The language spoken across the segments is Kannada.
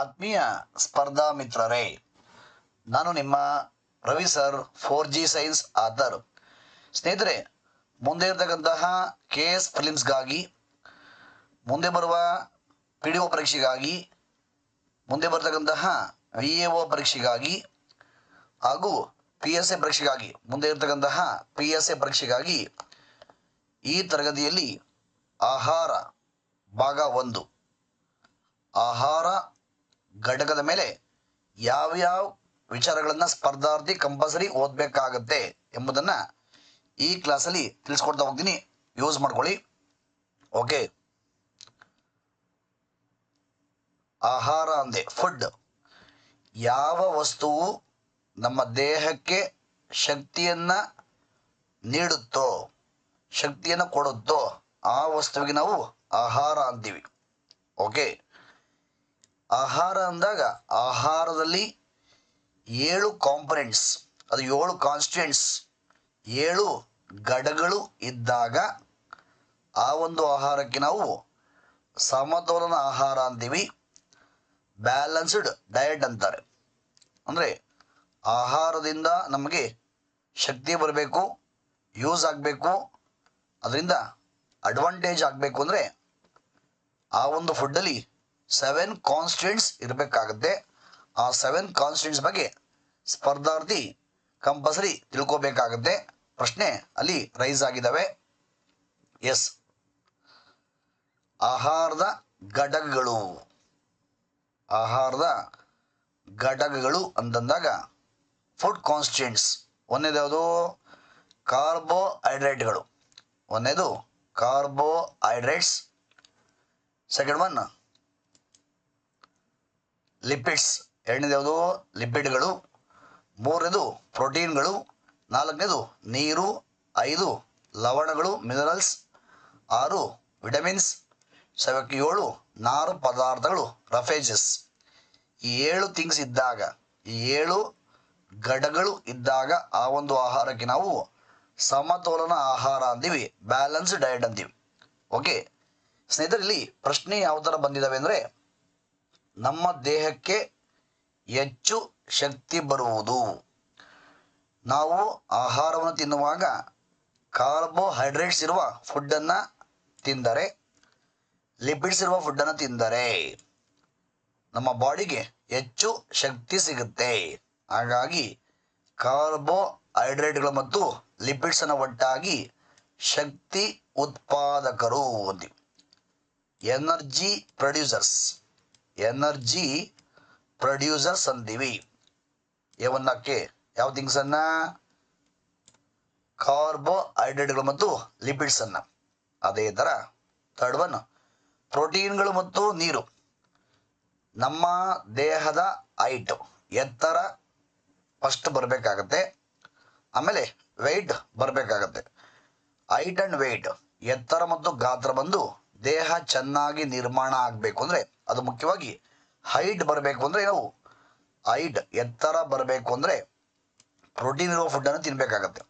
ಆತ್ಮೀಯ ಸ್ಪರ್ಧಾ ಮಿತ್ರರೇ, ನಾನು ನಿಮ್ಮ Ravi sir for G science author. ಸ್ನೇಹಿತರೆ, ಮುಂದೆ ಇರತಕ್ಕಂತಹ ಕೆ ಎಸ್ ಫಿಲಿಮ್ಸ್ಗಾಗಿ, ಮುಂದೆ ಬರುವ ಪಿ ಡಿ ಒ ಪರೀಕ್ಷೆಗಾಗಿ, ಮುಂದೆ ಬರ್ತಕ್ಕಂತಹ ವಿ ಎ ಒ ಪರೀಕ್ಷೆಗಾಗಿ ಹಾಗೂ ಪಿ ಎಸ್ ಎ ಪರೀಕ್ಷೆಗಾಗಿ, ಮುಂದೆ ಇರತಕ್ಕಂತಹ ಪಿ ಎಸ್ ಎ ಪರೀಕ್ಷೆಗಾಗಿ ಈ ತರಗತಿಯಲ್ಲಿ ಆಹಾರ ಭಾಗ ಒಂದು. ಆಹಾರ ಘಟಕದ ಮೇಲೆ ಯಾವ್ಯಾವ ವಿಚಾರಗಳನ್ನು ಸ್ಪರ್ಧಾರ್ಥಿ ಕಂಪಲ್ಸರಿ ಓದಬೇಕಾಗತ್ತೆ ಎಂಬುದನ್ನು ಈ ಕ್ಲಾಸಲ್ಲಿ ತಿಳಿಸ್ಕೊಡ್ತಾ ಹೋಗ್ತೀನಿ. ಯೂಸ್ ಮಾಡ್ಕೊಳ್ಳಿ. ಓಕೆ ಆಹಾರ ಅಂದೆ ಫುಡ್ ಯಾವ ವಸ್ತುವು ನಮ್ಮ ದೇಹಕ್ಕೆ ಶಕ್ತಿಯನ್ನು ನೀಡುತ್ತೋ, ಶಕ್ತಿಯನ್ನು ಕೊಡುತ್ತೋ, ಆ ವಸ್ತುವಿಗೆ ನಾವು ಆಹಾರ ಅಂತೀವಿ. ಓಕೆ ಆಹಾರ ಅಂದಾಗ ಆಹಾರದಲ್ಲಿ ಏಳು ಕಾಂಪನೆಂಟ್ಸ್ ಅದು ಏಳು ಕಾನ್ಸ್ಟೆಂಟ್ಸ್ ಏಳು ಗಡಗಳು ಇದ್ದಾಗ ಆ ಒಂದು ಆಹಾರಕ್ಕೆ ನಾವು ಸಮತೋಲನ ಆಹಾರ ಅಂತೀವಿ. ಬ್ಯಾಲೆನ್ಸ್ಡ್ ಡಯಟ್ ಅಂತಾರೆ. ಅಂದರೆ ಆಹಾರದಿಂದ ನಮಗೆ ಶಕ್ತಿ ಬರಬೇಕು ಯೂಸ್ ಆಗಬೇಕು, ಅದರಿಂದ ಅಡ್ವಾಂಟೇಜ್ ಆಗಬೇಕು ಅಂದರೆ ಆ ಒಂದು ಫುಡ್ಡಲ್ಲಿ ಸೆವೆನ್ ಕಾನ್ಸ್ಟೆಂಟ್ಸ್ ಇರಬೇಕಾಗತ್ತೆ. ಆ ಸೆವೆನ್ ಕಾನ್ಸ್ಟೆಂಟ್ಸ್ ಬಗ್ಗೆ ಸ್ಪರ್ಧಾರ್ಥಿ ಕಂಪಲ್ಸರಿ ತಿಳ್ಕೋಬೇಕಾಗತ್ತೆ. ಪ್ರಶ್ನೆ ಅಲ್ಲಿ ರೈಸ್ ಆಗಿದ್ದಾವೆ. ಎಸ್. ಆಹಾರದ ಘಟಕಗಳು. ಆಹಾರದ ಘಟಕಗಳು ಅಂತಂದಾಗ ಫುಡ್ ಕಾನ್ಸ್ಟೆಂಟ್ಸ್ ಒಂದೇದು ಕಾರ್ಬೋಹೈಡ್ರೇಟ್ಗಳು ಒಂದೇದು ಕಾರ್ಬೋಹೈಡ್ರೇಟ್ಸ್ ಸೆಕೆಂಡ್ ಒನ್ ಲಿಪಿಡ್ಸ್ ಎರಡನೇದು ಯಾವುದು ಲಿಪಿಡ್ಗಳು, ಮೂರನೇದು ಪ್ರೋಟೀನ್ಗಳು, ನಾಲ್ಕನೇದು ನೀರು, ಐದು ಲವಣಗಳು, ಮಿನರಲ್ಸ್, ಆರು ವಿಟಮಿನ್ಸ್ ಸವಕ್ಕೆ ಏಳು ನಾರು ಪದಾರ್ಥಗಳು, ರಫೇಜಸ್. ಈ ಏಳು ಥಿಂಗ್ಸ್ ಇದ್ದಾಗ ಈ ಏಳು ಘಟಗಳು ಇದ್ದಾಗ ಆ ಒಂದು ಆಹಾರಕ್ಕೆ ನಾವು ಸಮತೋಲನ ಆಹಾರ ಅಂತೀವಿ ಬ್ಯಾಲೆನ್ಸ್ ಡಯಟ್ ಅಂತೀವಿ. ಓಕೆ? ಸ್ನೇಹಿತರಲ್ಲಿ ಪ್ರಶ್ನೆ ಯಾವ ಥರ ಬಂದಿದ್ದಾವೆ ಅಂದರೆ ನಮ್ಮ ದೇಹಕ್ಕೆ ಹೆಚ್ಚು ಶಕ್ತಿ ಬರುವುದು. ನಾವು ಆಹಾರವನ್ನು ತಿನ್ನುವಾಗ ಕಾರ್ಬೋಹೈಡ್ರೇಟ್ಸ್ ಇರುವ ಫುಡ್ಡನ್ನು ತಿಂದರೆ, ಲಿಪಿಡ್ಸ್ ಇರುವ ಫುಡ್ಡನ್ನು ತಿಂದರೆ ನಮ್ಮ ಬಾಡಿಗೆ ಹೆಚ್ಚು ಶಕ್ತಿ ಸಿಗುತ್ತೆ. ಹಾಗಾಗಿ ಕಾರ್ಬೋಹೈಡ್ರೇಟ್ಗಳು ಮತ್ತು ಲಿಪಿಡ್ಸ್ ಅನ್ನು ಒಟ್ಟಾಗಿ ಶಕ್ತಿ ಉತ್ಪಾದಕರು. Energy producers. ಎನರ್ಜಿ ಪ್ರೊಡ್ಯೂಸರ್ಸ್ ಅಂತೀವಿ ಯಾವನ್ನಕ್ಕೆ ಯಾವ ಥಿಂಗ್ಸನ್ನು ಕಾರ್ಬೋಹೈಡ್ರೇಟ್ಗಳು ಮತ್ತು ಲಿಪಿಡ್ಸನ್ನು ಅದೇ ಥರ ಥರ್ಡ್ ಒನ್, ಪ್ರೋಟೀನ್ಗಳು ಮತ್ತು ನೀರು. ನಮ್ಮ ದೇಹದ ಹೈಟ್, ಎತ್ತರ ಫಸ್ಟ್ ಬರಬೇಕಾಗತ್ತೆ. ಆಮೇಲೆ ವೆಯ್ಟ್ ಬರಬೇಕಾಗತ್ತೆ. ಹೈಟ್ ಆ್ಯಂಡ್ ವೆಯ್ಟ್, ಎತ್ತರ ಮತ್ತು ಗಾತ್ರ ಬಂದು ದೇಹ ಚೆನ್ನಾಗಿ ನಿರ್ಮಾಣ ಆಗಬೇಕು ಅಂದರೆ ಅದು ಮುಖ್ಯವಾಗಿ ಹೈಟ್ ಬರಬೇಕು ಅಂದರೆ ನಾವು ಹೈಟ್ ಎತ್ತರ ಬರಬೇಕು ಅಂದರೆ ಪ್ರೋಟೀನ್ ಇರುವ ಫುಡ್ಡನ್ನು ತಿನ್ನಬೇಕಾಗತ್ತೆ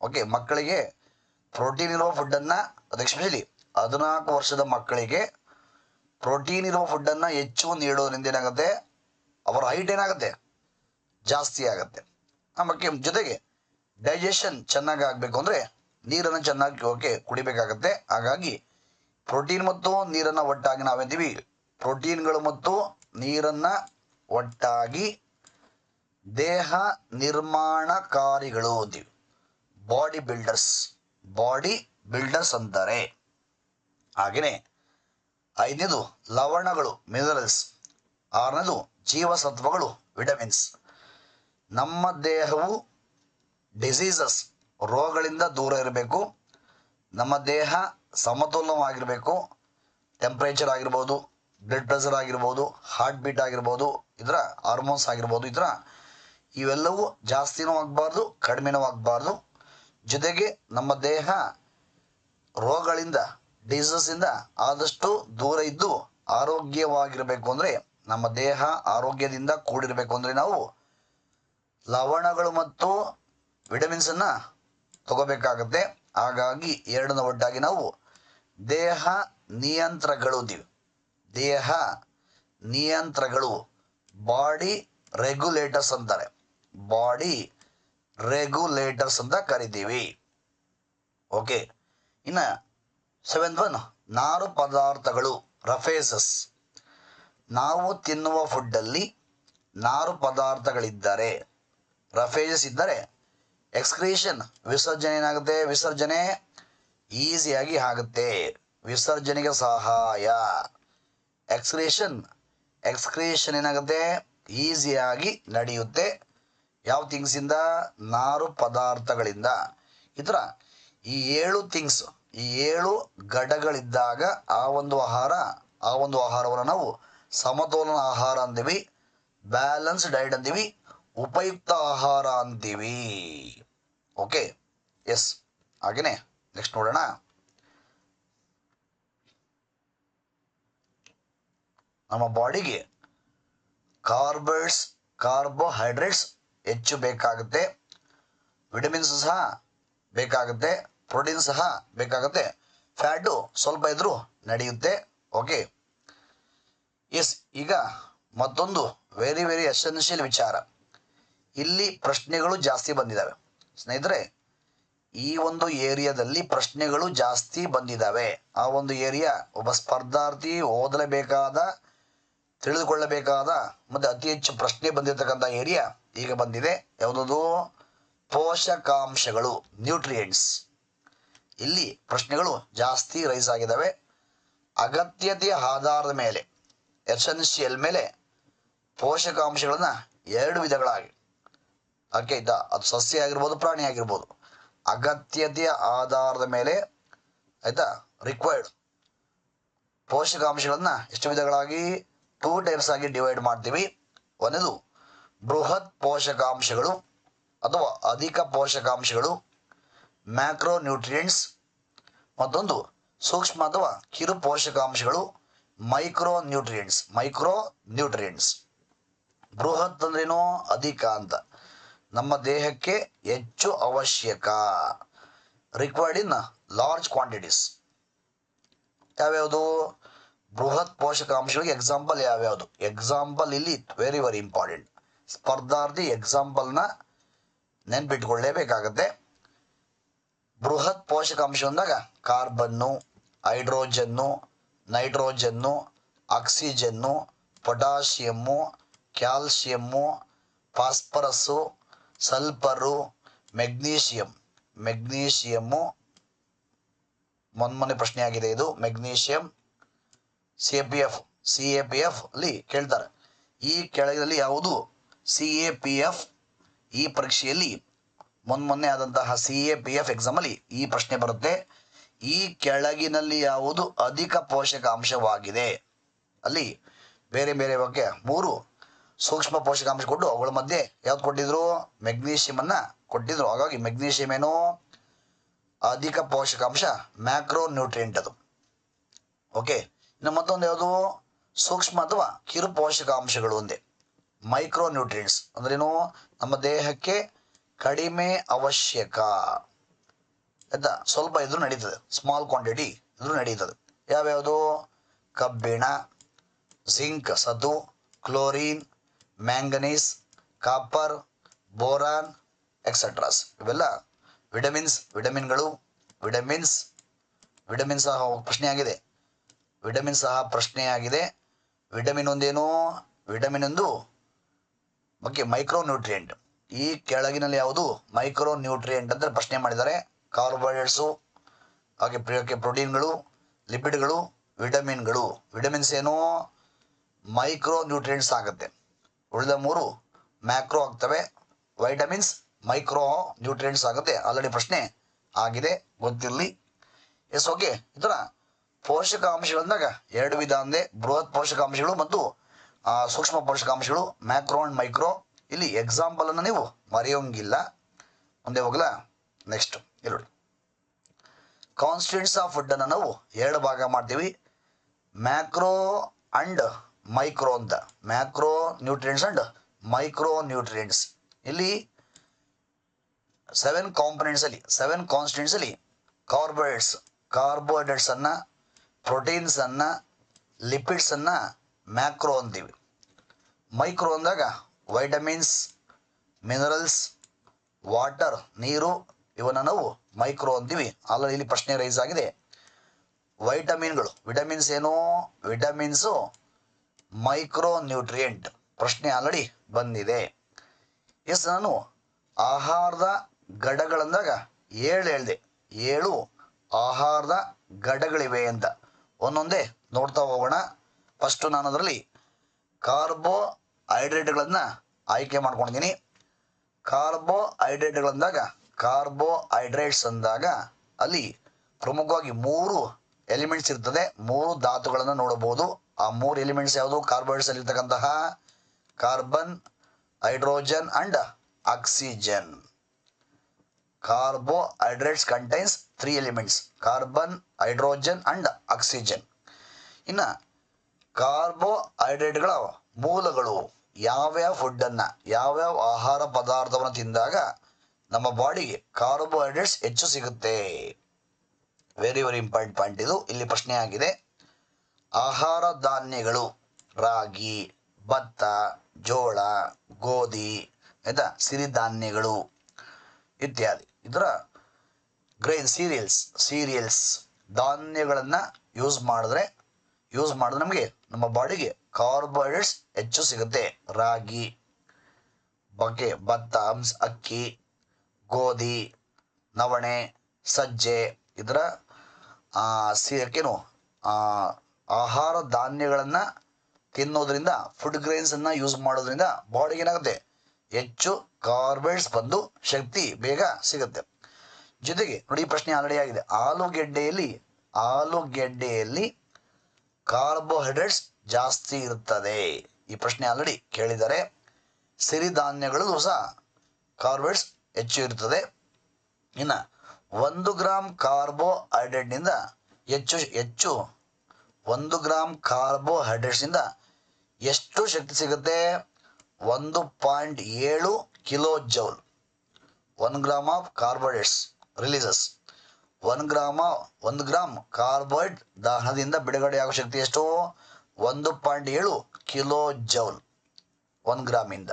ಓಕೆ ಮಕ್ಕಳಿಗೆ ಪ್ರೋಟೀನ್ ಇರುವ ಫುಡ್ಡನ್ನು ಅದು ಎಕ್ಸ್ಪೆಷಲಿ ಹದಿನಾಲ್ಕು ವರ್ಷದ ಮಕ್ಕಳಿಗೆ ಪ್ರೋಟೀನ್ ಇರುವ ಫುಡ್ಡನ್ನು ಹೆಚ್ಚು ನೀಡೋದ್ರಿಂದ ಏನಾಗುತ್ತೆ? ಅವರ ಹೈಟ್ ಏನಾಗುತ್ತೆ? ಜಾಸ್ತಿ ಆಗುತ್ತೆ. ಆಮೇಲೆ ಜೊತೆಗೆ ಡೈಜೆಷನ್ ಚೆನ್ನಾಗಿ ಆಗಬೇಕು ಅಂದರೆ ನೀರನ್ನು ಚೆನ್ನಾಗಿ ಓಕೆ ಕುಡಿಬೇಕಾಗತ್ತೆ. ಹಾಗಾಗಿ ಪ್ರೋಟೀನ್ ಮತ್ತು ನೀರನ್ನು ಒಟ್ಟಾಗಿ ನಾವೇಂತೀವಿ ಪ್ರೋಟೀನ್ಗಳು ಮತ್ತು ನೀರನ್ನು ಒಟ್ಟಾಗಿ ದೇಹ ನಿರ್ಮಾಣಕಾರಿಗಳು ಅಂತೀವಿ. ಬಾಡಿ ಬಿಲ್ಡರ್ಸ್ ಬಾಡಿ ಬಿಲ್ಡರ್ಸ್ ಅಂತಾರೆ. ಹಾಗೆಯೇ ಐದನೇದು ಲವಣಗಳು ಮಿನರಲ್ಸ್ ಆರನೇದು ಜೀವಸತ್ವಗಳು ವಿಟಮಿನ್ಸ್ ನಮ್ಮ ದೇಹವು ಡಿಸೀಸಸ್ ರೋಗಗಳಿಂದ ದೂರ ಇರಬೇಕು. ನಮ್ಮ ದೇಹ ಸಮತೋಲನವಾಗಿರಬೇಕು. ಟೆಂಪ್ರೇಚರ್ ಆಗಿರ್ಬೋದು ಬ್ಲಡ್ ಪ್ರೆಷರ್ ಆಗಿರ್ಬೋದು ಹಾರ್ಟ್ ಬೀಟ್ ಆಗಿರ್ಬೋದು, ಇದರ ಹಾರ್ಮೋನ್ಸ್ ಆಗಿರ್ಬೋದು, ಇದರ ಇವೆಲ್ಲವೂ ಜಾಸ್ತಿನೂ ಆಗಬಾರ್ದು, ಕಡಿಮೆನೂ ಆಗಬಾರ್ದು. ಜೊತೆಗೆ ನಮ್ಮ ದೇಹ ರೋಗಗಳಿಂದ ಡಿಸೀಸಿಂದ ಆದಷ್ಟು ದೂರ ಇದ್ದು ಆರೋಗ್ಯವಾಗಿರಬೇಕು ಅಂದರೆ ನಮ್ಮ ದೇಹ ಆರೋಗ್ಯದಿಂದ ಕೂಡಿರಬೇಕು ಅಂದರೆ ನಾವು ಲವಣಗಳು ಮತ್ತು ವಿಟಮಿನ್ಸನ್ನು ತಗೋಬೇಕಾಗತ್ತೆ. ಹಾಗಾಗಿ ಎರಡನ್ನ ಒಟ್ಟಾಗಿ ನಾವು ದೇಹ ನಿಯಂತ್ರಗಳು ಅಂತೀವಿ ದೇಹ ನಿಯಂತ್ರಗಳು ಬಾಡಿ ರೆಗ್ಯುಲೇಟರ್ಸ್ ಅಂತಾರೆ. ಬಾಡಿ ರೆಗ್ಯುಲೇಟರ್ಸ್ ಅಂತ ಕರಿತೀವಿ. ಓಕೆ ಇನ್ನು ಸೆವೆಂತ್ ಒನ್ ನಾರು ಪದಾರ್ಥಗಳು ರಫೇಸಸ್ ನಾವು ತಿನ್ನುವ ಫುಡ್ಡಲ್ಲಿ ನಾರು ಪದಾರ್ಥಗಳಿದ್ದರೆ ರಫೇಜಸ್ ಇದ್ದರೆ ಎಕ್ಸ್ಕ್ರೀಷನ್ ವಿಸರ್ಜನೆ ಏನಾಗುತ್ತೆ? ವಿಸರ್ಜನೆ ಈಸಿಯಾಗಿ ಆಗುತ್ತೆ. ವಿಸರ್ಜನೆಗೆ ಸಹಾಯ. ಎಕ್ಸ್ಕ್ರೇಷನ್ ಎಕ್ಸ್ಕ್ರೇಷನ್ ಏನಾಗುತ್ತೆ? ಈಸಿಯಾಗಿ ನಡೆಯುತ್ತೆ. ಯಾವ ಥಿಂಗ್ಸಿಂದ ನಾರು ಪದಾರ್ಥಗಳಿಂದ. ಈ ಥರ ಈ ಏಳು ಥಿಂಗ್ಸ್ ಈ ಏಳು ಘಟಗಳಿದ್ದಾಗ ಆ ಒಂದು ಆಹಾರ, ಆ ಒಂದು ಆಹಾರವನ್ನು ನಾವು ಸಮತೋಲನ ಆಹಾರ ಅಂತೀವಿ ಬ್ಯಾಲೆನ್ಸ್ ಡಯಟ್ ಅಂತೀವಿ, ಉಪಯುಕ್ತ ಆಹಾರ ಅಂತೀವಿ. ಓಕೆ ಎಸ್ ಹಾಗೇನೆ ನೆಕ್ಸ್ಟ್ ನೋಡೋಣ. ನಮ್ಮ ಬಾಡಿಗೆ ಕಾರ್ಬೈಡ್ಸ್ ಕಾರ್ಬೋಹೈಡ್ರೇಟ್ಸ್ ಹೆಚ್ಚು ಬೇಕಾಗುತ್ತೆ. ವಿಟಮಿನ್ಸ್ ಸಹ ಬೇಕಾಗುತ್ತೆ. ಪ್ರೋಟೀನ್ ಸಹ ಬೇಕಾಗುತ್ತೆ. ಫ್ಯಾಟು ಸ್ವಲ್ಪ ಇದ್ರೂ ನಡೆಯುತ್ತೆ. ಓಕೆ? ಎಸ್, ಈಗ ಮತ್ತೊಂದು ವೆರಿ ವೆರಿ ಎಸೆನ್ಷಿಯಲ್ ವಿಚಾರ. ಇಲ್ಲಿ ಪ್ರಶ್ನೆಗಳು ಜಾಸ್ತಿ ಬಂದಿದ್ದಾವೆ ಸ್ನೇಹಿತರೆ, ಈ ಒಂದು ಏರಿಯಾದಲ್ಲಿ ಪ್ರಶ್ನೆಗಳು ಜಾಸ್ತಿ ಬಂದಿದ್ದಾವೆ ಆ ಒಂದು ಏರಿಯಾ ಒಬ್ಬ ಸ್ಪರ್ಧಾರ್ಥಿ ಓದಲೇಬೇಕಾದ ತಿಳಿದುಕೊಳ್ಳಬೇಕಾದ ಮತ್ತು ಅತಿ ಹೆಚ್ಚು ಪ್ರಶ್ನೆ ಬಂದಿರತಕ್ಕಂಥ ಏರಿಯಾ ಈಗ ಬಂದಿದೆ. ಯಾವುದದು? ಪೋಷಕಾಂಶಗಳು ನ್ಯೂಟ್ರಿಯೆಂಟ್ಸ್ ಇಲ್ಲಿ ಪ್ರಶ್ನೆಗಳು ಜಾಸ್ತಿ ರೈಸ್ ಆಗಿದ್ದಾವೆ ಅಗತ್ಯತೆಯ ಆಧಾರದ ಮೇಲೆ ಎಸೆನ್ಷಿಯಲ್ ಮೇಲೆ ಪೋಷಕಾಂಶಗಳನ್ನ ಎರಡು ವಿಧಗಳಾಗಿ ಓಕೆ ಇದ್ದ ಅದು ಸಸ್ಯ ಆಗಿರ್ಬೋದು, ಪ್ರಾಣಿ ಆಗಿರ್ಬೋದು. ಅಗತ್ಯತೆಯ ಆಧಾರದ ಮೇಲೆ, ಆಯ್ತಾ? ರಿಕ್ವೈರ್ಡ್ ಪೋಷಕಾಂಶಗಳನ್ನ ಎಷ್ಟು ವಿಧಗಳಾಗಿ? ಟೂ ಟೈಪ್ಸ್ ಆಗಿ ಡಿವೈಡ್ ಮಾಡ್ತೀವಿ. ಒಂದು ಬೃಹತ್ ಪೋಷಕಾಂಶಗಳು ಅಥವಾ ಅಧಿಕ ಪೋಷಕಾಂಶಗಳು ಮ್ಯಾಕ್ರೋ ನ್ಯೂಟ್ರಿಯೆಂಟ್ಸ್ ಮತ್ತೊಂದು ಸೂಕ್ಷ್ಮ ಅಥವಾ ಕಿರು ಪೋಷಕಾಂಶಗಳು ಮೈಕ್ರೋ ನ್ಯೂಟ್ರಿಯೆಂಟ್ಸ್ ಮೈಕ್ರೋ ನ್ಯೂಟ್ರಿಯೆಂಟ್ಸ್ ಬೃಹತ್ ಅಂದ್ರೇನು? ಅಧಿಕ ಅಂತ. ನಮ್ಮ ದೇಹಕ್ಕೆ ಹೆಚ್ಚು ಅವಶ್ಯಕ. ರಿಕ್ವೈರ್ಡ್ ಇನ್ ಲಾರ್ಜ್ ಕ್ವಾಂಟಿಟೀಸ್ ಯಾವ್ಯಾವುದು? ಬೃಹತ್ ಪೋಷಕಾಂಶಗಳಿಗೆ ಎಕ್ಸಾಂಪಲ್ ಯಾವ್ಯಾವುದು? ಎಕ್ಸಾಂಪಲ್ ಇಲ್ಲಿ ವೆರಿ ವೆರಿ ಇಂಪಾರ್ಟೆಂಟ್ ಸ್ಪರ್ಧಾರ್ಥಿ ಎಕ್ಸಾಂಪಲ್ನ ನೆನ್ಪಿಟ್ಕೊಳ್ಳೇಬೇಕಾಗತ್ತೆ. ಬೃಹತ್ ಪೋಷಕಾಂಶ ಅಂದಾಗ carbon, hydrogen, nitrogen, oxygen, potassium calcium phosphorus sulphur magnesium. Magnesium, ಮೊನ್ಮೊನ್ನೆ ಪ್ರಶ್ನೆ ಆಗಿದೆ ಇದು. Magnesium C A P F C A P F ಅಲ್ಲಿ ಕೇಳ್ತಾರೆ. ಈ ಕೆಳಗಿನಲ್ಲಿ ಯಾವುದು? ಸಿ ಎ ಪಿ ಎಫ್ ಈ ಪರೀಕ್ಷೆಯಲ್ಲಿ ಮೊನ್ಮೊನ್ನೆ ಆದಂತಹ ಸಿ ಎ ಪಿ ಎಫ್ ಎಕ್ಸಾಮಲ್ಲಿ ಈ ಪ್ರಶ್ನೆ ಬರುತ್ತೆ. ಈ ಕೆಳಗಿನಲ್ಲಿ ಯಾವುದು ಅಧಿಕ ಪೋಷಕಾಂಶವಾಗಿದೆ? ಅಲ್ಲಿ ಬೇರೆ ಬೇರೆ ಬಗ್ಗೆ ಮೂರು ಸೂಕ್ಷ್ಮ ಪೋಷಕಾಂಶ ಕೊಟ್ಟು ಅವುಗಳ ಮಧ್ಯೆ ಯಾವ್ದು ಕೊಟ್ಟಿದ್ರು? ಮೆಗ್ನೀಷಿಯಂ ಅನ್ನ ಕೊಟ್ಟಿದ್ರು. ಹಾಗಾಗಿ ಮೆಗ್ನೀಷಿಯಂ ಏನು? ಅಧಿಕ ಪೋಷಕಾಂಶ, ಮ್ಯಾಕ್ರೋ ನ್ಯೂಟ್ರಿಯೆಂಟ್ ಅದು. ಓಕೆ ಇನ್ನು ಮತ್ತೊಂದು ಯಾವುದು? ಸೂಕ್ಷ್ಮ ಅಥವಾ ಕಿರು ಪೋಷಕಾಂಶಗಳು ಒಂದೇ. ಮೈಕ್ರೋ ನ್ಯೂಟ್ರಿಯೆಂಟ್ಸ್ ಅಂದ್ರೇನು ನಮ್ಮ ದೇಹಕ್ಕೆ ಕಡಿಮೆ ಅವಶ್ಯಕ. ಆಯ್ತಾ? ಸ್ವಲ್ಪ ಇದ್ರೂ ನಡೀತದೆ. ಸ್ಮಾಲ್ ಕ್ವಾಂಟಿಟಿ ಇದ್ರೂ ನಡೀತದೆ. ಯಾವ್ಯಾವುದು? ಕಬ್ಬಿಣ, ಜಿಂಕ್ ಸತು chlorine, manganese, copper, boron, etceteras. ಇವೆಲ್ಲ ವಿಟಮಿನ್ಸ್, ವಿಟಮಿನ್ಗಳು, ವಿಟಮಿನ್ಸ್ ವಿಟಮಿನ್ಸ್ ಪ್ರಶ್ನೆ ಆಗಿದೆ ವಿಟಮಿನ್ ಸಹ ಪ್ರಶ್ನೆಯಾಗಿದೆ. ವಿಟಮಿನ್ ಒಂದೇನು ವಿಟಮಿನ್ ಒಂದು ಓಕೆ ಮೈಕ್ರೋ ನ್ಯೂಟ್ರಿಯೆಂಟ್ ಈ ಕೆಳಗಿನಲ್ಲಿ ಯಾವುದು? ಮೈಕ್ರೋ ನ್ಯೂಟ್ರಿಯೆಂಟ್ ಅಂತ ಪ್ರಶ್ನೆ ಮಾಡಿದ್ದಾರೆ. ಕಾರ್ಬೋಹೈಡ್ರೇಟ್ಸು, ಹಾಗೆ ಪ್ರ- ಪ್ರೋಟೀನ್ಗಳು, ಲಿಪಿಡ್ಗಳು, ವಿಟಮಿನ್ಗಳು. ವಿಟಮಿನ್ಸ್ ಏನು ಮೈಕ್ರೋ ನ್ಯೂಟ್ರಿಯೆಂಟ್ಸ್ ಆಗುತ್ತೆ. ಉಳಿದ ಮೂರು ಮ್ಯಾಕ್ರೋ ಆಗ್ತವೆ. ವೈಟಮಿನ್ಸ್ ಮೈಕ್ರೋ ನ್ಯೂಟ್ರಿಯೆಂಟ್ಸ್ ಆಗುತ್ತೆ. ಆಲ್ರೆಡಿ ಪ್ರಶ್ನೆ ಆಗಿದೆ, ಗೊತ್ತಿರಲಿ. Yes, okay. ಇದರ ಪೋಷಕಾಂಶಗಳು ಅಂದಾಗ ಎರಡು ವಿಧ ಅಂದೆ ಬೃಹತ್ ಪೋಷಕಾಂಶಗಳು ಮತ್ತು ಸೂಕ್ಷ್ಮ ಪೋಷಕಾಂಶಗಳು, ಮ್ಯಾಕ್ರೋ ಅಂಡ್ ಮೈಕ್ರೋ. ಇಲ್ಲಿ ಎಕ್ಸಾಂಪಲ್ ಅನ್ನು ನೀವು ಮರೆಯೋಂಗಿಲ್ಲ. ಮುಂದೆ ಹೋಗಲ ನೆಕ್ಸ್ಟ್ ಎರಡು ಕಾನ್ಸ್ಟಿಟ್ಯೂನ್ಸ್ ಆಫ್ ಫುಡ್ ಅನ್ನು ನಾವು ಎರಡು ಭಾಗ ಮಾಡ್ತೀವಿ. ಮ್ಯಾಕ್ರೋ ಅಂಡ್ ಮೈಕ್ರೋ ಅಂತ. Macro nutrients and micro nutrients ಇಲ್ಲಿ ಸೆವೆನ್ ಕಾಂಪೊನೆಂಟ್ಸ್ ಅಲ್ಲಿ ಸೆವೆನ್ ಕಾನ್ಸ್ಟೆಂಟ್ಸ್ ಅಲ್ಲಿ ಕಾರ್ಬೋಹೈಡ್ರೇಟ್ಸ್ ಕಾರ್ಬೋಹೈಡ್ರೇಟ್ಸ್ ಪ್ರೋಟೀನ್ಸ್ ಅನ್ನ ಲಿಪಿಡ್ಸ್ ಅನ್ನ ಮ್ಯಾಕ್ರೋ ಅಂತೀವಿ. ಮೈಕ್ರೋ ಅಂದಾಗ ವೈಟಮಿನ್ಸ್, ಮಿನರಲ್ಸ್, ವಾಟರ್, ನೀರು, ಇವನ್ನ ನಾವು ಮೈಕ್ರೋ ಅಂತೀವಿ. ಆಲ್ರೆಡಿ ಇಲ್ಲಿ ಪ್ರಶ್ನೆ ರೈಸ್ ಆಗಿದೆ. ವೈಟಮಿನ್ಗಳು, ವಿಟಮಿನ್ಸ್ ಏನು, ವಿಟಮಿನ್ಸು ಮೈಕ್ರೋ ನ್ಯೂಟ್ರಿಯೆಂಟ್. ಪ್ರಶ್ನೆ ಆಲ್ರೆಡಿ ಬಂದಿದೆ. ಎಸ್, ನಾನು ಆಹಾರದ ಗಡಗಳಂದಾಗ ಏಳು ಹೇಳಿದೆ. ಏಳು ಆಹಾರದ ಗಡಗಳಿವೆ ಅಂತ. ಒಂದೊಂದೇ ನೋಡ್ತಾ ಹೋಗೋಣ. ಫಸ್ಟು ನಾನು ಅದರಲ್ಲಿ ಕಾರ್ಬೋಹೈಡ್ರೇಟ್ಗಳನ್ನು ಆಯ್ಕೆ ಮಾಡ್ಕೊಂಡಿದ್ದೀನಿ. ಕಾರ್ಬೋಹೈಡ್ರೇಟ್ಗಳಂದಾಗ ಕಾರ್ಬೋಹೈಡ್ರೇಟ್ಸ್ ಅಂದಾಗ ಅಲ್ಲಿ ಪ್ರಮುಖವಾಗಿ ಮೂರು ಎಲಿಮೆಂಟ್ಸ್ ಇರ್ತದೆ. ಮೂರು ಧಾತುಗಳನ್ನು ನೋಡಬಹುದು. ಆ ಮೂರು ಎಲಿಮೆಂಟ್ಸ್ ಯಾವುದು? ಕಾರ್ಬೋಹೈಡ್ರೇಟ್ಸ್ ಅಲ್ಲಿ ಇರ್ತಕ್ಕಂತಹ carbon, hydrogen and oxygen. Carbohydrates contains three elements carbon hydrogen and oxygen ಇನ್ನು ಕಾರ್ಬೋಹೈಡ್ರೇಟ್ಗಳ ಮೂಲಗಳು. ಯಾವ್ಯಾವ ಫುಡ್ಡನ್ನು ಯಾವ್ಯಾವ ಆಹಾರ ಪದಾರ್ಥವನ್ನು ತಿಂದಾಗ ನಮ್ಮ ಬಾಡಿಗೆ ಕಾರ್ಬೋಹೈಡ್ರೇಟ್ಸ್ ಹೆಚ್ಚು ಸಿಗುತ್ತೆ? ವೆರಿ ವೆರಿ ಇಂಪಾರ್ಟೆಂಟ್ ಪಾಯಿಂಟ್ ಇದು. ಇಲ್ಲಿ ಪ್ರಶ್ನೆ ಆಗಿದೆ. ಆಹಾರ ಧಾನ್ಯಗಳು, ರಾಗಿ, ಭತ್ತ, ಜೋಳ, ಗೋಧಿ, ಆಯ್ತಾ? ಸಿರಿಧಾನ್ಯಗಳು. ಇತ್ಯಾದಿ. ಇದರ ಗ್ರೈನ್ ಸೀರಿಯಲ್ಸ್ ಸೀರಿಯಲ್ಸ್ ಧಾನ್ಯಗಳನ್ನು ಯೂಸ್ ಮಾಡಿದ್ರೆ ಯೂಸ್ ಮಾಡಿದ್ರೆ ನಮಗೆ ನಮ್ಮ ಬಾಡಿಗೆ ಕಾರ್ಬೋಹೈಡ್ರೇಟ್ಸ್ ಹೆಚ್ಚು ಸಿಗುತ್ತೆ. ರಾಗಿ ಬಗೆ ಭತ್ತ ಅಕ್ಕಿ ಗೋಧಿ ನವಣೆ ಸಜ್ಜೆ ಇದರ ಆ, ಸಿ- ಆ, ಆಹಾರ ಧಾನ್ಯಗಳನ್ನು ತಿನ್ನೋದ್ರಿಂದ ಫುಡ್ ಗ್ರೈನ್ಸನ್ನು ಯೂಸ್ ಮಾಡೋದ್ರಿಂದ ಬಾಡಿಗೆ ಏನಾಗುತ್ತೆ ಹೆಚ್ಚು ಕಾರ್ಬೋಹೈಡ್ರೇಟ್ಸ್ ಬಂದು ಶಕ್ತಿ, ಬೇಗ ಸಿಗುತ್ತೆ. ಜೊತೆಗೆ ನೋಡಿ ಪ್ರಶ್ನೆ ಆಲ್ರೆಡಿ ಆಗಿದೆ. ಆಲೂಗೆಡ್ಡೆಯಲ್ಲಿ ಆಲೂಗೆಡ್ಡೆಯಲ್ಲಿ ಕಾರ್ಬೋಹೈಡ್ರೇಟ್ಸ್ ಜಾಸ್ತಿ ಇರುತ್ತದೆ. ಈ ಪ್ರಶ್ನೆ ಆಲ್ರೆಡಿ ಕೇಳಿದರೆ ಸಿರಿಧಾನ್ಯಗಳಲ್ಲೂ ಸಹ ಕಾರ್ಬೋಹೈಡ್ರೇಟ್ಸ್ ಹೆಚ್ಚು ಇರುತ್ತದೆ. ಇನ್ನು ಒಂದು ಗ್ರಾಮ್ ಕಾರ್ಬೋಹೈಡ್ರೇಟ್ನಿಂದ ಹೆಚ್ಚು ಹೆಚ್ಚು ಒಂದು ಗ್ರಾಮ್ ಕಾರ್ಬೋಹೈಡ್ರೇಟ್ಸ್ನಿಂದ ಎಷ್ಟು ಶಕ್ತಿ ಸಿಗುತ್ತೆ? ಒಂದು ಪಾಯಿಂಟ್ ಏಳು kilo joule. One gram of carbohydrates releases. One gram, ಒಂದು ಗ್ರಾಮ್ ಕಾರ್ಬೋಹೈಡ್ ದಹನದಿಂದ ಬಿಡುಗಡೆಯಾಗುವ ಶಕ್ತಿ ಎಷ್ಟು? ಒಂದು ಪಾಯಿಂಟ್ ಏಳು ಕಿಲೋ ಜೌಲ್ ಒಂದು ಗ್ರಾಮಿಂದ.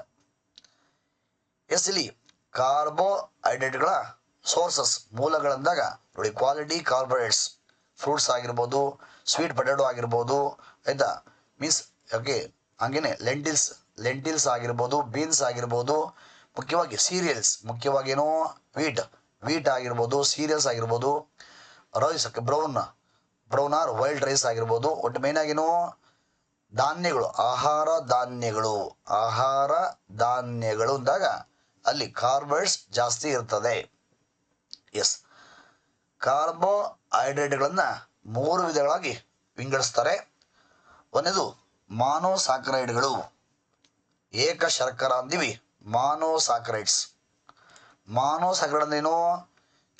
ಎಸ್ ಇಲ್ಲಿ ಕಾರ್ಬೋಹೈಡ್ರೇಟ್ಗಳ ಸೋರ್ಸಸ್ ಮೂಲಗಳಂದಾಗ ನೋಡಿ, ಕ್ವಾಲಿಟಿ ಕಾರ್ಬೋಹೈಡ್ರೇಟ್ಸ್, ಫ್ರೂಟ್ಸ್ ಆಗಿರ್ಬೋದು, ಸ್ವೀಟ್ ಪೊಟ್ಯಾಟೊ ಆಗಿರ್ಬೋದು, ಆಯ್ತಾ? ಮೀನ್ಸ್ ಓಕೆ ಹಾಗೇನೆ, ಲೆಂಟಿಲ್ಸ್ ಲೆಂಟಿಲ್ಸ್ ಆಗಿರ್ಬೋದು, ಬೀನ್ಸ್ ಆಗಿರ್ಬೋದು ಮುಖ್ಯವಾಗಿ ಸೀರಿಯಲ್ಸ್ ಮುಖ್ಯವಾಗಿ ಏನೋ ವೀಟ್ ವೀಟ್ ಆಗಿರ್ಬೋದು ಸೀರಿಯಲ್ಸ್ ಆಗಿರ್ಬೋದು rice brown brown or wild rice ಆಗಿರ್ಬೋದು, ಒಟ್ಟು ಮೇನ್ ಆಗೇನು ಧಾನ್ಯಗಳು, ಆಹಾರ ಧಾನ್ಯಗಳು ಆಹಾರ ಧಾನ್ಯಗಳು ಅಂದಾಗ ಅಲ್ಲಿ ಕಾರ್ಬೋಹೈಡ್ರೇಟ್ಸ್ ಜಾಸ್ತಿ ಇರ್ತದೆ. ಎಸ್ ಕಾರ್ಬೋಹೈಡ್ರೇಟ್ಗಳನ್ನು ಮೂರು ವಿಧಗಳಾಗಿ ವಿಂಗಡಿಸ್ತಾರೆ. ಒಂದೇದು ಮಾನೋಸಾಕ್ರೈಡ್ಗಳು ಏಕ ಶರ್ಕರ ಅಂತೀವಿ. ಮಾನೋಸಾಕ್ರೈಡ್ಸ್ ಮಾನೋಸಾಕ್ರೈಡ್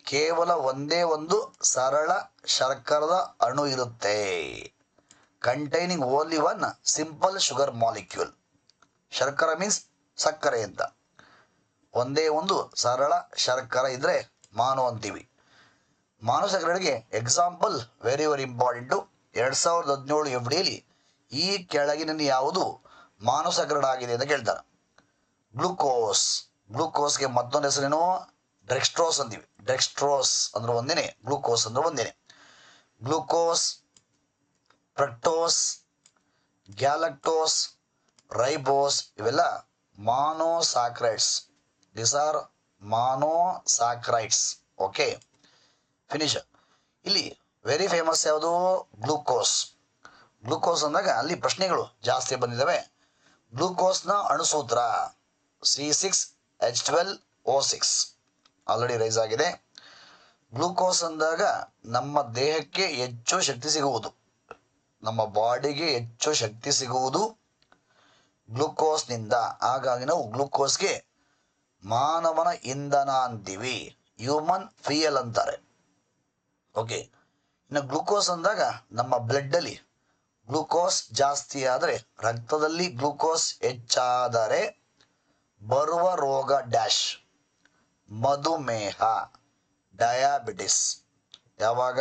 ಕೇವಲ ಒಂದೇ ಒಂದು ಸರಳ ಶರ್ಕರದ ಅಣು ಇರುತ್ತೆ. Containing only one simple sugar molecule ಶರ್ಕರ means ಸಕ್ಕರೆ ಅಂತ. ಒಂದೇ ಒಂದು ಸರಳ ಶರ್ಕರ ಇದ್ರೆ ಮಾನು ಅಂತೀವಿ. ಮಾನು ಸಕ್ಕರೆಗೆ ಎಕ್ಸಾಂಪಲ್ ವೆರಿ ವೆರಿ ಇಂಪಾರ್ಟೆಂಟು ಎರಡು ಸಾವಿರದ ಹದಿನೇಳು ಎಫ್ ಡಿಯಲ್ಲಿ ಈ ಕೆಳಗಿನ ಯಾವುದು ಮಾನು ಸಕ್ಕರೆ ಆಗಿದೆ ಅಂತ ಕೇಳ್ತಾರೆ. ಗ್ಲುಕೋಸ್, ಗ್ಲುಕೋಸ್ಗೆ ಮತ್ತೊಂದು ಹೆಸರೇನು? ಡ್ರೆಕ್ಸ್ಟ್ರೋಸ್ ಅಂತೀವಿ ಡೆಕ್ಸ್ಟ್ರೋಸ್ ಅಂದ್ರೆ ಒಂದೇನೆ, ಗ್ಲುಕೋಸ್ ಅಂದ್ರೆ ಒಂದೇನೆ. ಗ್ಲುಕೋಸ್ ಫ್ರಕ್ಟೋಸ್ ಗ್ಯಾಲಕ್ಟೋಸ್, ರೈಬೋಸ್, ಇವೆಲ್ಲ monosaccharides. This are monosaccharides. Okay finish ಇಲ್ಲಿ ವೆರಿ ಫೇಮಸ್ ಯಾವುದು? ಗ್ಲೂಕೋಸ್. ಗ್ಲೂಕೋಸ್ ಅಂದಾಗ ಅಲ್ಲಿ ಪ್ರಶ್ನೆಗಳು ಜಾಸ್ತಿ ಬಂದಿದ್ದಾವೆ. ಗ್ಲೂಕೋಸ್ನ ಅಣುಸೂತ್ರ. C six H twelve O six already rise ಆಗಿದೆ. ಗ್ಲೂಕೋಸ್ ಅಂದಾಗ ನಮ್ಮ ದೇಹಕ್ಕೆ ಹೆಚ್ಚು ಶಕ್ತಿ ಸಿಗುವುದು. ನಮ್ಮ ಬಾಡಿಗೆ ಹೆಚ್ಚು ಶಕ್ತಿ ಸಿಗುವುದು ಗ್ಲೂಕೋಸ್ನಿಂದ ಹಾಗಾಗಿ ನಾವು ಗ್ಲೂಕೋಸ್ಗೆ ಮಾನವನ ಇಂಧನ ಅಂತೀವಿ. ಹ್ಯೂಮನ್ ಫಿಯಲ್ ಅಂತಾರೆ. ಓಕೆ ಇನ್ನು ಗ್ಲೂಕೋಸ್ ಅಂದಾಗ ನಮ್ಮ ಬ್ಲಡ್ಡಲ್ಲಿ ಗ್ಲೂಕೋಸ್ ಜಾಸ್ತಿ ಆದರೆ ರಕ್ತದಲ್ಲಿ ಗ್ಲೂಕೋಸ್ ಹೆಚ್ಚಾದರೆ ಬರುವ ರೋಗ ಡ್ಯಾಶ್, ಮಧುಮೇಹ, ಡಯಾಬಿಟಿಸ್. ಯಾವಾಗ?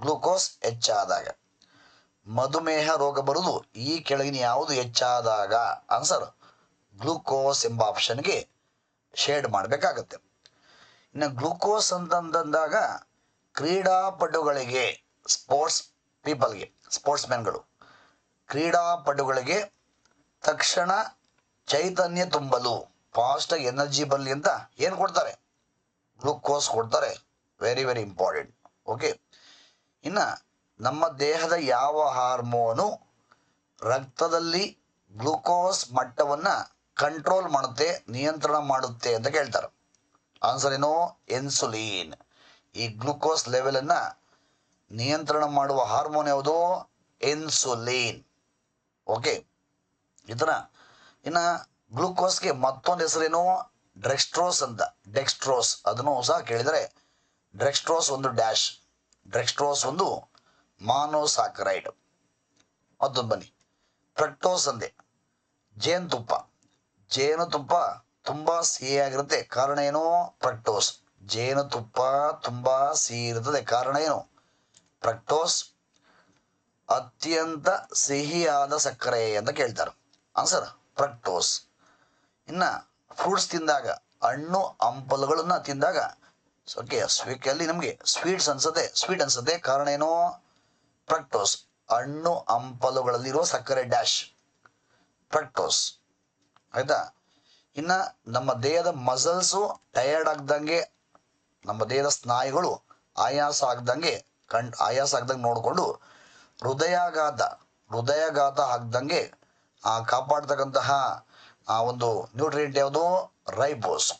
ಗ್ಲೂಕೋಸ್ ಹೆಚ್ಚಾದಾಗ. ಮಧುಮೇಹ ರೋಗ ಬರುವುದು ಈ ಕೆಳಗಿನ ಯಾವುದು ಹೆಚ್ಚಾದಾಗ? ಆನ್ಸರ್ ಗ್ಲೂಕೋಸ್ ಎಂಬ ಆಪ್ಷನ್ಗೆ ಶೇಡ್ ಮಾಡಬೇಕಾಗತ್ತೆ. ಇನ್ನು ಗ್ಲೂಕೋಸ್ ಅಂತಂದಾಗ ಕ್ರೀಡಾಪಟುಗಳಿಗೆ ಸ್ಪೋರ್ಟ್ಸ್ ಪೀಪಲ್ಗೆ ಸ್ಪೋರ್ಟ್ಸ್ ಮ್ಯಾನ್ಗಳು ಕ್ರೀಡಾಪಟುಗಳಿಗೆ ತಕ್ಷಣ ಚೈತನ್ಯ ತುಂಬಲು ಫಾಸ್ಟಾಗಿ ಎನರ್ಜಿ ಬರಲಿ ಅಂತ ಏನು ಕೊಡ್ತಾರೆ? ಗ್ಲೂಕೋಸ್ ಕೊಡ್ತಾರೆ. ವೆರಿ ವೆರಿ ಇಂಪಾರ್ಟೆಂಟ್ ಓಕೆ ಇನ್ನು ನಮ್ಮ ದೇಹದ ಯಾವ ಹಾರ್ಮೋನು ರಕ್ತದಲ್ಲಿ ಗ್ಲೂಕೋಸ್ ಮಟ್ಟವನ್ನು ಕಂಟ್ರೋಲ್ ಮಾಡುತ್ತೆ, ನಿಯಂತ್ರಣ ಮಾಡುತ್ತೆ ಅಂತ ಕೇಳ್ತಾರೆ. ಆನ್ಸರ್ ಏನು? ಇನ್ಸುಲಿನ್ ಈ ಗ್ಲೂಕೋಸ್ ಲೆವೆಲನ್ನು ನಿಯಂತ್ರಣ ಮಾಡುವ ಹಾರ್ಮೋನ್ ಯಾವುದು? ಇನ್ಸುಲಿನ್ ಓಕೆ ಥರ ಇನ್ನು ಗ್ಲೂಕೋಸ್ಗೆ ಮತ್ತೊಂದು ಹೆಸರೇನು? ಡ್ರೆಕ್ಸ್ಟ್ರೋಸ್ ಅಂತ. ಡೆಕ್ಸ್ಟ್ರೋಸ್. ಅದನ್ನು ಸಹ ಕೇಳಿದರೆ ಡ್ರೆಕ್ಸ್ಟ್ರೋಸ್ ಒಂದು ಡ್ಯಾಶ್, ಡ್ರೆಕ್ಸ್ಟ್ರೋಸ್ ಒಂದು ಮಾನೋಸಾಕರೈಡ್. ಮತ್ತೊಂದು ಬನ್ನಿ. ಫ್ರಕ್ಟೋಸ್ ಅಂದೆ. ಜೇನುತುಪ್ಪ. ಜೇನುತುಪ್ಪ ತುಂಬ ಸಿಹಿಯಾಗಿರುತ್ತೆ. ಕಾರಣ ಏನು? ಫ್ರಕ್ಟೋಸ್. ಜೇನುತುಪ್ಪ ತುಂಬ ಸಿಹಿ ಇರುತ್ತದೆ ಕಾರಣ ಏನು? ಫ್ರಕ್ಟೋಸ್ ಅತ್ಯಂತ ಸಿಹಿಯಾದ ಸಕ್ಕರೆ ಅಂತ ಕೇಳ್ತಾರೆ. Answer fructose. ಇನ್ನು ಫ್ರೂಟ್ಸ್ ತಿಂದಾಗ, ಹಣ್ಣು, ಹಂಪಲುಗಳನ್ನು ತಿಂದಾಗ ಓಕೆ ಸ್ವೀಕಲ್ಲಿ ನಮಗೆ ಸ್ವೀಟ್ಸ್ ಅನ್ಸುತ್ತೆ. ಸ್ವೀಟ್ ಅನ್ಸುತ್ತೆ. ಕಾರಣ ಏನು? ಪ್ರಕ್ಟೋಸ್ ಹಣ್ಣು, ಹಂಪಲುಗಳಲ್ಲಿರುವ ಸಕ್ಕರೆ ಡ್ಯಾಶ್ ಪ್ರಕ್ಟೋಸ್ ಆಯ್ತಾ? ಇನ್ನು ನಮ್ಮ ದೇಹದ ಮಸಲ್ಸು ಟಯರ್ಡ್ ಆಗ್ದಂಗೆ, ನಮ್ಮ ದೇಹದ ಸ್ನಾಯುಗಳು ಆಯಾಸ ಆಗ್ದಂಗೆ, ಕಣ್, ಆಯಾಸ ಆಗ್ದಂಗೆ ನೋಡಿಕೊಂಡು ಹೃದಯಾಘಾತ ಹೃದಯಾಘಾತ ಆಗ್ದಂಗೆ, ಆ, ಕಾಪಾಡ್ತಕ್ಕಂತಹ ಆ ಒಂದು ನ್ಯೂಟ್ರಿಯೆಂಟ್ ಯಾವುದು? ರೈಬೋಸ್.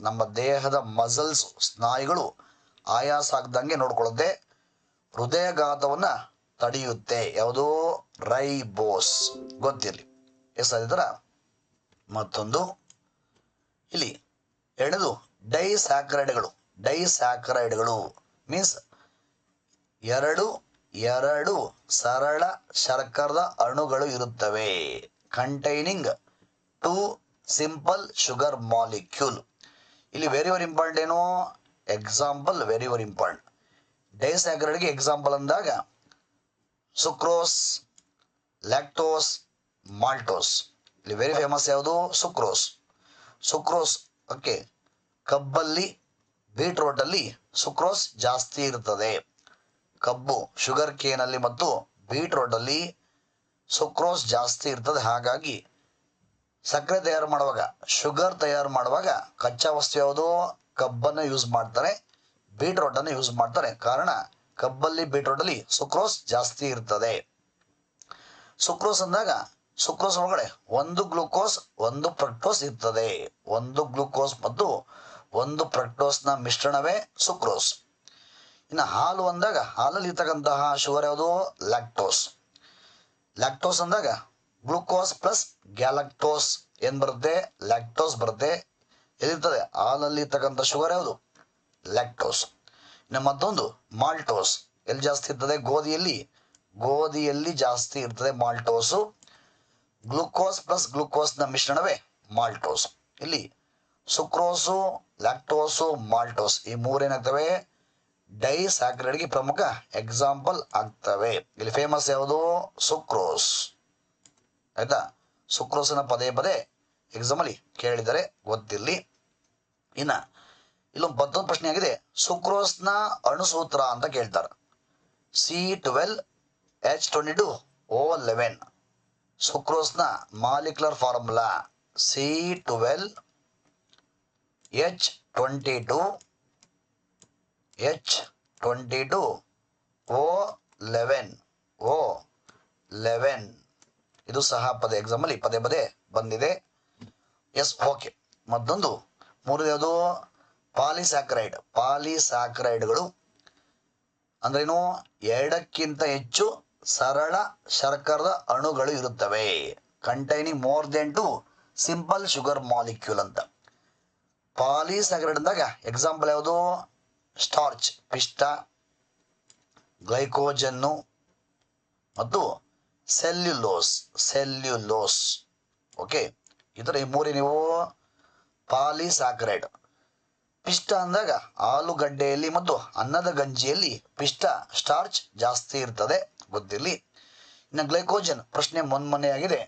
ನಮ್ಮ ದೇಹದ ಮಸಲ್ಸ್, ಸ್ನಾಯುಗಳು ಆಯಾಸ ಆಗ್ದಂಗೆ ನೋಡ್ಕೊಳ್ಳುತ್ತೆ. ಹೃದಯಘಾತವನ್ನು ತಡೆಯುತ್ತೆ. ಯಾವುದು? ರೈಬೋಸ್. ಗೊತ್ತಿರಲಿ. ಎಷ್ಟಾದ ಮತ್ತೊಂದು. ಇಲ್ಲಿ ಎರಡದು ಡೈಸ್ಯಾಕ್ರೈಡ್ಗಳು ಡೈಸ್ಯಾಕ್ರೈಡ್ಗಳು ಮೀನ್ಸ್ ಎರಡು ಎರಡು ಸರಳ ಶರ್ಕರದ ಅಣುಗಳು ಇರುತ್ತವೆ. Containing two simple sugar molecule ಇಲ್ಲಿ ವೆರಿ ವೆರಿ ಇಂಪಾರ್ಟೆಂಟ್ ಏನು? ಎಕ್ಸಾಂಪಲ್ ವೆರಿ ವೆರಿ ಇಂಪಾರ್ಟೆಂಟ್ ಡೈಸ್ಯಾಕ್ರೈಡ್ಗೆ ಎಕ್ಸಾಂಪಲ್ ಅಂದಾಗ ಸುಕ್ರೋಸ್ ಲ್ಯಾಕ್ಟೋಸ್ ಮಾಲ್ಟೋಸ್ ಇಲ್ಲಿ ವೆರಿ ಫೇಮಸ್ ಯಾವುದು? ಸುಕ್ರೋಸ್ ಸುಕ್ರೋಸ್ ಓಕೆ ಕಬ್ಬಲ್ಲಿ ಬೀಟ್ರೋಟಲ್ಲಿ ಸುಕ್ರೋಸ್ ಜಾಸ್ತಿ ಇರ್ತದೆ. ಕಬ್ಬು ಶುಗರ್ ಕೇನಲ್ಲಿ ಮತ್ತು ಬೀಟ್ರೋಟಲ್ಲಿ ಸುಕ್ರೋಸ್ ಜಾಸ್ತಿ ಇರ್ತದೆ. ಹಾಗಾಗಿ ಸಕ್ಕರೆ ತಯಾರು ಮಾಡುವಾಗ, ಶುಗರ್ ತಯಾರು ಮಾಡುವಾಗ ಕಚ್ಚಾ ವಸ್ತು ಯಾವುದು? ಕಬ್ಬನ್ನು ಯೂಸ್ ಮಾಡ್ತಾರೆ. ಬೀಟ್ರೋಟನ್ನು ಯೂಸ್ ಮಾಡ್ತಾರೆ. ಕಾರಣ, ಕಬ್ಬಲ್ಲಿ, ಬೀಟ್ರೋಟಲ್ಲಿ ಸುಕ್ರೋಸ್ ಜಾಸ್ತಿ ಇರ್ತದೆ. ಸುಕ್ರೋಸ್ ಅಂದಾಗ ಸುಕ್ರೋಸ್ ಒಳಗಡೆ ಒಂದು ಗ್ಲೂಕೋಸ್ ಒಂದು ಪ್ರಕ್ಟೋಸ್ ಇರ್ತದೆ. ಒಂದು ಗ್ಲೂಕೋಸ್ ಮತ್ತು ಒಂದು ಪ್ರಕ್ಟೋಸ್ನ ಮಿಶ್ರಣವೇ ಸುಕ್ರೋಸ್ ಇನ್ನು ಹಾಲು ಅಂದಾಗ, ಹಾಲಲ್ಲಿ ಇರ್ತಕ್ಕಂತಹ ಶುಗರ್ ಯಾವುದು? ಲ್ಯಾಕ್ಟೋಸ್ ಲ್ಯಾಕ್ಟೋಸ್ ಅಂದಾಗ ಗ್ಲೂಕೋಸ್ ಪ್ಲಸ್ ಗ್ಯಾಲಕ್ಟೋಸ್ ಏನು ಬರುತ್ತೆ? ಲ್ಯಾಕ್ಟೋಸ್ ಬರುತ್ತೆ. ಎಲ್ಲಿರ್ತದೆ? ಹಾಲಲ್ಲಿ ಇರ್ತಕ್ಕಂಥ ಶುಗರ್ ಯಾವುದು? ಲ್ಯಾಕ್ಟೋಸ್. ಇನ್ನು ಮತ್ತೊಂದು, ಮಾಲ್ಟೋಸ್. ಎಲ್ಲಿ ಜಾಸ್ತಿ ಇರ್ತದೆ? ಗೋಧಿಯಲ್ಲಿ. ಗೋಧಿಯಲ್ಲಿ ಜಾಸ್ತಿ ಇರ್ತದೆ ಮಾಲ್ಟೋಸು. ಗ್ಲೂಕೋಸ್ ಪ್ಲಸ್ ಗ್ಲೂಕೋಸ್ನ ಮಿಶ್ರಣವೇ ಮಾಲ್ಟೋಸ್. ಇಲ್ಲಿ ಸುಕ್ರೋಸು, ಲ್ಯಾಕ್ಟೋಸು, ಮಾಲ್ಟೋಸ್ ಈ ಮೂರೇನಾಗ್ತವೆ ಡೈಸ್ಯಾಕ್ರೈಡ್ಗೆ ಪ್ರಮುಖ ಎಕ್ಸಾಂಪಲ್ ಆಗ್ತವೆ. ಇಲ್ಲಿ ಫೇಮಸ್ ಯಾವುದು? ಸುಕ್ರೋಸ್. ಆಯ್ತಾ? ಸುಕ್ರೋಸ್ನ ಪದೇ ಪದೇ ಎಕ್ಸಾಮಲ್ಲಿ ಕೇಳಿದರೆ ಗೊತ್ತಿರಲಿ. ಇನ್ನ ಇಲ್ಲೊಂದು ಮತ್ತೊಂದು ಪ್ರಶ್ನೆ ಆಗಿದೆ. ಸುಕ್ರೋಸ್ನ ಅಣುಸೂತ್ರ ಅಂತ ಕೇಳ್ತಾರೆ. C twelve H twenty two O eleven ಸುಕ್ರೋಸ್ನ molecular formula C twelve H twenty two H twenty two O eleven O eleven ಇದು ಸಹ ಪದ ಎಕ್ಸಾಮಲ್ಲಿ ಪದೇ ಪದೇ ಬಂದಿದೆ. ಎಸ್ ಓಕೆ ಮತ್ತೊಂದು, ಮೂರನೇದು ಪಾಲಿಸ್ಯಾಕ್ರೈಡ್ ಪಾಲಿಸ್ಯಾಕ್ರೈಡ್ಗಳು ಅಂದ್ರೇನು? ಎರಡಕ್ಕಿಂತ ಹೆಚ್ಚು ಸರಳ ಶರ್ಕರದ ಅಣುಗಳು ಇರುತ್ತವೆ. Containing more than two simple sugar molecule ಅಂತ. ಪಾಲಿಸ್ಯಾಕ್ರೈಡ್ ಅಂದಾಗ ಎಕ್ಸಾಂಪಲ್ ಯಾವುದು ಸ್ಟಾರ್ಚ್ ಪಿಷ್ಟ ಗ್ಲೈಕೋಜನ್ನು ಮತ್ತು ಸೆಲ್ಯುಲೋಸ್ ಸೆಲ್ಯುಲೋಸ್ ಓಕೆ ಥರ ಈ ಮೂರೇ ನೀವು ಪಾಲಿಸಾಕ್ರೈಡ್ ಪಿಷ್ಟ ಅಂದಾಗ ಆಲೂಗಡ್ಡೆಯಲ್ಲಿ ಮತ್ತು ಅನ್ನದ ಗಂಜಿಯಲ್ಲಿ ಪಿಷ್ಟ ಸ್ಟಾರ್ಚ್ ಜಾಸ್ತಿ ಇರ್ತದೆ. ಗೊತ್ತಿರಲಿ? ಇನ್ನು ಗ್ಲೈಕೋಜನ್ ಪ್ರಶ್ನೆ ಮೊನ್ಮೊನ್ನೆಯಾಗಿದೆ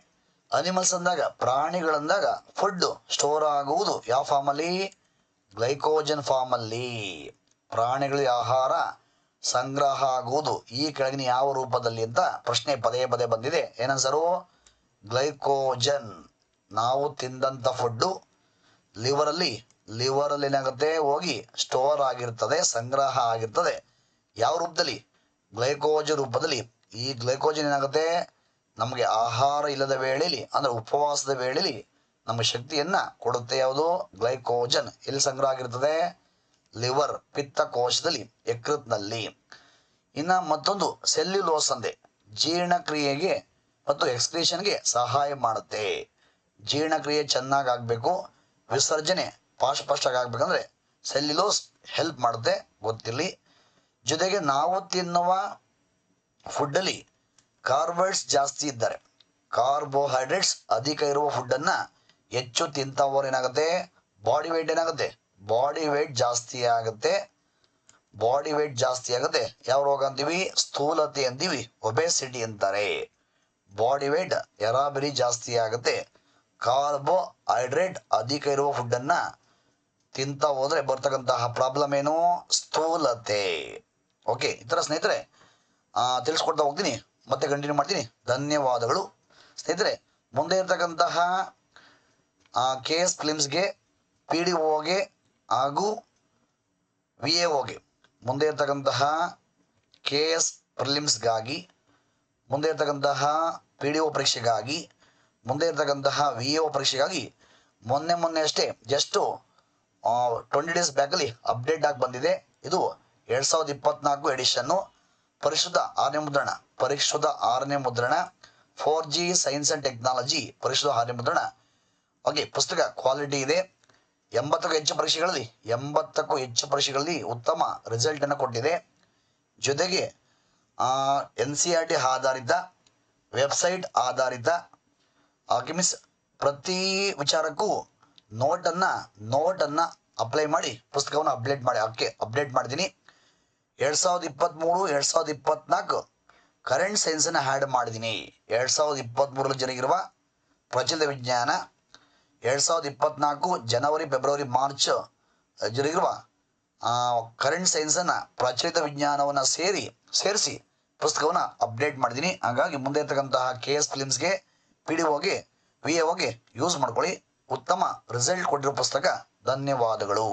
ಅನಿಮಲ್ಸ್ ಅಂದಾಗ, ಪ್ರಾಣಿಗಳಂದಾಗ ಫುಡ್ ಸ್ಟೋರ್ ಆಗುವುದು ಯಾವ ಫಾರ್ಮಲ್ಲಿ ಗ್ಲೈಕೋಜನ್ ಫಾರ್ಮಲ್ಲಿ ಪ್ರಾಣಿಗಳಿಗೆ ಆಹಾರ ಸಂಗ್ರಹ ಆಗುವುದು. ಈ ಕೆಳಗಿನ ಯಾವ ರೂಪದಲ್ಲಿ ಅಂತ ಪ್ರಶ್ನೆ ಪದೇ ಪದೇ ಬಂದಿದೆ. ಏನನ್ಸರು? ಗ್ಲೈಕೋಜನ್. ನಾವು ತಿಂದಂಥ ಫುಡ್ಡು ಲಿವರಲ್ಲಿ ಲಿವರಲ್ಲಿ ಏನಾಗುತ್ತೆ? ಹೋಗಿ ಸ್ಟೋರ್ ಆಗಿರ್ತದೆ, ಸಂಗ್ರಹ ಆಗಿರ್ತದೆ. ಯಾವ ರೂಪದಲ್ಲಿ? ಗ್ಲೈಕೋಜನ್ ರೂಪದಲ್ಲಿ. ಈ ಗ್ಲೈಕೋಜನ್ ಏನಾಗುತ್ತೆ? ನಮಗೆ ಆಹಾರ ಇಲ್ಲದ ವೇಳೆಯಲ್ಲಿ ಅಂದ್ರೆ ಉಪವಾಸದ ವೇಳೆಯಲ್ಲಿ ನಮ್ಮ ಶಕ್ತಿಯನ್ನ ಕೊಡುತ್ತೆ ಯಾವುದು? ಗ್ಲೈಕೋಜನ್. ಎಲ್ಲಿ ಸಂಗ್ರಹ ಆಗಿರ್ತದೆ? ಲಿವರ್ ಪಿತ್ತಕೋಶದಲ್ಲಿ ಯಕೃತ್ನಲ್ಲಿ. ಇನ್ನ ಮತ್ತೊಂದು ಸೆಲ್ಯುಲೋಸ್ ಅಂದೆ ಜೀರ್ಣಕ್ರಿಯೆಗೆ ಮತ್ತು ಎಕ್ಸ್ಕ್ರೀಷನ್ಗೆ ಸಹಾಯ ಮಾಡುತ್ತೆ. ಜೀರ್ಣಕ್ರಿಯೆ ಚೆನ್ನಾಗಿ ಆಗಬೇಕು ವಿಸರ್ಜನೆ ಫಾಸ್ಟ್ ಫಾಸ್ಟಾಗಿ ಆಗ್ಬೇಕಂದ್ರೆ ಸೆಲ್ಯುಲೋಸ್ ಹೆಲ್ಪ್ ಮಾಡುತ್ತೆ ಗೊತ್ತಿರಲಿ. ಜೊತೆಗೆ ನಾವು ತಿನ್ನುವ ಫುಡ್ಡಲ್ಲಿ ಕಾರ್ಬೋಹೈಡ್ರೇಟ್ಸ್ ಜಾಸ್ತಿ ಇದ್ದಾರೆ. ಕಾರ್ಬೋಹೈಡ್ರೇಟ್ಸ್ ಅಧಿಕ ಇರುವ ಫುಡ್ಡನ್ನು ಹೆಚ್ಚು ತಿಂತವರು ಏನಾಗುತ್ತೆ? ಬಾಡಿ ವೆಯ್ಟ್ ಏನಾಗುತ್ತೆ? ಬಾಡಿ ವೆಯ್ಟ್ ಜಾಸ್ತಿ ಆಗುತ್ತೆ. ಬಾಡಿ ವೆಯ್ಟ್ ಜಾಸ್ತಿ ಆಗುತ್ತೆ. ಯಾವ ರೋಗ ಅಂತೀವಿ? ಸ್ಥೂಲತೆ ಅಂತೀವಿ. ಒಬೆಸಿಟಿ ಅಂತಾರೆ. ಬಾಡಿ ವೆಯ್ಟ್ ಎರಾಬರಿ ಜಾಸ್ತಿ ಆಗುತ್ತೆ. ಕಾರ್ಬೋಹೈಡ್ರೇಟ್ ಅಧಿಕ ಇರುವ ಫುಡ್ಡನ್ನು ತಿಂತ ಹೋದರೆ ಬರ್ತಕ್ಕಂತಹ ಪ್ರಾಬ್ಲಮ್ ಏನು? ಸ್ಥೂಲತೆ. ಓಕೆ ಈ ಥರ ಸ್ನೇಹಿತರೆ ತಿಳಿಸ್ಕೊಡ್ತಾ ಹೋಗ್ತೀನಿ. ಮತ್ತೆ ಕಂಟಿನ್ಯೂ ಮಾಡ್ತೀನಿ. ಧನ್ಯವಾದಗಳು. ಸ್ನೇಹಿತರೆ, ಮುಂದೆ ಇರ್ತಕ್ಕಂತಹ ಕೆ ಎಸ್ ಫಿಲಿಮ್ಸ್ಗೆ ಪಿ ಡಿ ಒಗೆ ಹಾಗೂ ವಿ ಎ ಒಗೆ ಮುಂದೆ ಇರ್ತಕ್ಕಂತಹ ಕೆ ಎಸ್ ಪ್ರಿಲಿಮ್ಸ್ಗಾಗಿ ಮುಂದೆ ಇರ್ತಕ್ಕಂತಹ ಪಿ ಡಿ ಒ ಪರೀಕ್ಷೆಗಾಗಿ, ಮುಂದೆ ಇರ್ತಕ್ಕಂತಹ ವಿ ಎ ಒ ಪರೀಕ್ಷೆಗಾಗಿ ಮೊನ್ನೆ ಮೊನ್ನೆ ಅಷ್ಟೇ ಜಸ್ಟು ಟ್ವೆಂಟಿ ಡೇಸ್ ಬ್ಯಾಕಲ್ಲಿ ಅಪ್ಡೇಟ್ ಆಗಿ ಬಂದಿದೆ. ಇದು ಎರಡು ಸಾವಿರದ ಇಪ್ಪತ್ನಾಲ್ಕು ಎಡಿಷನ್ನು ಪರಿಶುದ್ಧ ಆರನೇ ಮುದ್ರಣ, ಪರಿಶುದ್ಧ ಆರನೇ ಮುದ್ರಣ four G science and technology ಪರಿಶುದ್ಧ ಆರನೇ ಮುದ್ರಣ. ಓಕೆ, ಪುಸ್ತಕ ಕ್ವಾಲಿಟಿ ಇದೆ. ಎಂಬತ್ತಕ್ಕೂ ಹೆಚ್ಚು ಪರೀಕ್ಷೆಗಳಲ್ಲಿ, ಎಂಬತ್ತಕ್ಕೂ ಹೆಚ್ಚು ಪರೀಕ್ಷೆಗಳಲ್ಲಿ ಉತ್ತಮ ರಿಸಲ್ಟನ್ನು ಕೊಟ್ಟಿದೆ. ಜೊತೆಗೆ ಎನ್ ಸಿ ಆರ್ ಟಿ ಆಧಾರಿತ ವೆಬ್ಸೈಟ್ ಆಧಾರಿತ ಹಾಗೆ ಮೀನ್ಸ್ ಪ್ರತಿ ವಿಚಾರಕ್ಕೂ ನೋಟನ್ನು ನೋಟನ್ನು ಅಪ್ಲೈ ಮಾಡಿ, ಪುಸ್ತಕವನ್ನು ಅಪ್ಡೇಟ್ ಮಾಡಿ ಓಕೆ ಅಪ್ಡೇಟ್ ಮಾಡಿದ್ದೀನಿ ಎರಡು ಸಾವಿರದ ಇಪ್ಪತ್ತ್ಮೂರು ಎರಡು ಸಾವಿರದ ಇಪ್ಪತ್ನಾಲ್ಕು ಕರೆಂಟ್ ಸೈನ್ಸನ್ನು ಆ್ಯಡ್ ಮಾಡಿದ್ದೀನಿ. ಎರಡು ಸಾವಿರದ ಇಪ್ಪತ್ತ್ಮೂರಲ್ಲಿ ಜರುಗಿರುವ ಪ್ರಚಲಿತ ವಿಜ್ಞಾನ ಎರಡು ಸಾವಿರದ ಇಪ್ಪತ್ನಾಲ್ಕು ಜನವರಿ, ಫೆಬ್ರವರಿ, ಮಾರ್ಚ್ ಜರುಗಿರುವ ಕರೆಂಟ್ ಸೈನ್ಸನ್ನು ಪ್ರಚಲಿತ ವಿಜ್ಞಾನವನ್ನು ಸೇರಿ, ಸೇರಿಸಿ ಪುಸ್ತಕವನ್ನು ಅಪ್ಡೇಟ್ ಮಾಡಿದ್ದೀನಿ ಹಾಗಾಗಿ ಮುಂದೆ ಇರ್ತಕ್ಕಂತಹ ಕೆ ಎಸ್ ಫಿಲಿಮ್ಸ್ಗೆ ಪಿ ಡಿ ಓಗೆ ವಿ ಎ ಓಗೆ ಯೂಸ್ ಮಾಡ್ಕೊಳ್ಳಿ. ಉತ್ತಮ ರಿಸಲ್ಟ್ ಕೊಟ್ಟಿರೋ ಪುಸ್ತಕ. ಧನ್ಯವಾದಗಳು.